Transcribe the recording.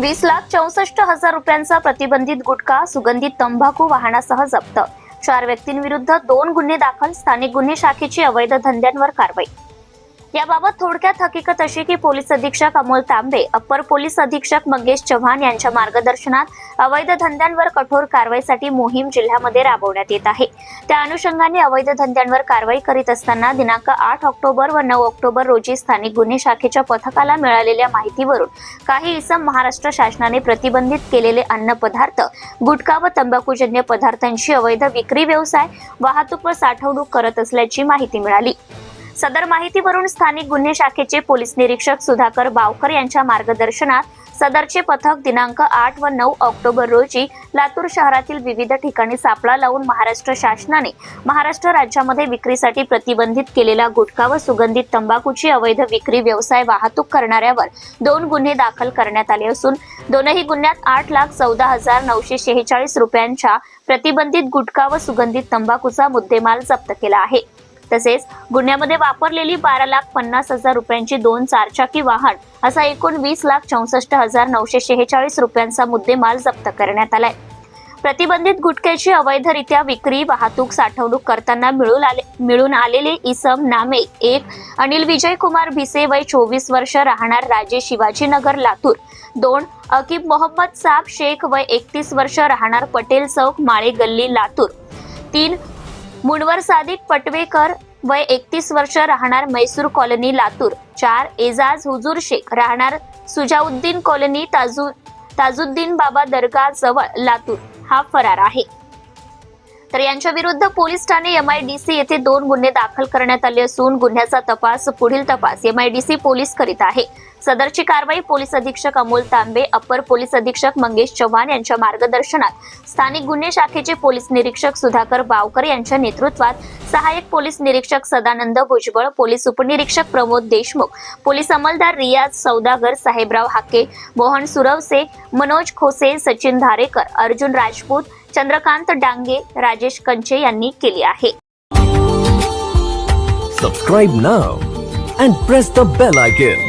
वीस लाख चौसष्ट हजार रुपयांचा प्रतिबंधित गुटखा सुगंधित तंबाखू वाहनासह जप्त. चार व्यक्तींविरुद्ध दोन गुन्हे दाखल स्थानिक गुन्हे शाखेची अवैध धंद्यांवर कारवाई. याबाबत थोडक्यात हकीकत अशी की पोलीस अधीक्षक अमोल तांबे अप्पर पोलीस अधीक्षक मंगेश चव्हाण यांच्या मार्गदर्शनात अवैध धंद्यांवर कठोर कारवाईसाठी मोहीम जिल्ह्यामध्ये राबवण्यात येत आहे. त्या अनुषंगाने अवैध धंद्यांवर कारवाई करीत असताना दिनांक आठ ऑक्टोबर व नऊ ऑक्टोबर रोजी स्थानिक गुन्हे शाखेच्या पथकाला मिळालेल्या माहितीवरून काही इसम महाराष्ट्र शासनाने प्रतिबंधित केलेले अन्नपदार्थ गुटखा व तंबाखूजन्य पदार्थांची अवैध विक्री व्यवसाय वाहतूक व साठवणूक करत असल्याची माहिती मिळाली. सदर माहितीवरून स्थानिक गुन्हे शाखेचे पोलीस निरीक्षक सुधाकर बावकर यांच्या मार्गदर्शनात सदरचे पथक दिनांक आठ व नऊ ऑक्टोबर रोजी लातूर शहरातील विविध ठिकाणी सापळा लावून महाराष्ट्र शासनाने महाराष्ट्र राज्यामध्ये विक्रीसाठी प्रतिबंधित केलेला गुटखा व सुगंधित तंबाखूची अवैध विक्री व्यवसाय वाहतूक करणाऱ्यावर दोन गुन्हे दाखल करण्यात आले असून दोनही गुन्ह्यात आठ लाख चौदा हजार नऊशे शेहेचाळीस रुपयांच्या प्रतिबंधित गुटखा व सुगंधित तंबाखूचा मुद्देमाल जप्त केला आहे. तसेच गुन्ह्यामध्ये वापरलेली बारा लाख पन्नास हजार रुपयांची दोन चारचाकी वाहन असा एकूण वीस लाख चौसष्ट हजार नऊशे शेहेचाळीस रुपयांचा मुद्देमाल जप्त करण्यात आलाय. प्रतिबंधित गुटख्याची अवैधरित्या विक्री वाहतूक साठवणूक करताना मिळून आले मिळून आलेले इसम नामे एक अनिल विजय कुमार भिसे वय चोवीस वर्ष राहणार राजे शिवाजीनगर लातूर. दोन अकीब मोहम्मद साब शेख वय एकतीस वर्ष राहणार पटेल चौक माळे गल्ली लातूर. तीन मुनवर सादिक पटवेकर वय एकतीस वर्ष राहणार मैसूर कॉलनी लातूर. चार एजाज हुजूर शेख राहणार सुजाउद्दीन कॉलनी ताजू ताजुद्दीन बाबा दर्गा जवळ लातूर. हा फरार आहे. तर यांच्या विरुद्ध पोलीस ठाणे एमआयडीसी येथे दोन गुन्हे दाखल करण्यात आले असून गुन्ह्याचा तपास पुढील तपास एमआयडीसी पोलीस करीत आहे. सदरची कारवाई पोलीस अधीक्षक अमोल तांबे अपर पोलीस अधीक्षक मंगेश चव्हाण यांच्या मार्गदर्शनात. स्थानिक गुन्हे शाखेचे पोलीस निरीक्षक सुधाकर बावकर यांच्या नेतृत्वात सहाय्यक पोलीस निरीक्षक सदानंद भुजबळ पोलीस उपनिरीक्षक प्रमोद देशमुख पोलीस अंमलदार रियाज सौदागर साहेबराव हाके मोहन सुरवसे मनोज खोसे सचिन धारेकर अर्जुन राजपूत चंद्रकांत डांगे राजेश कंचे यांनी केली आहे. Subscribe now and press the bell icon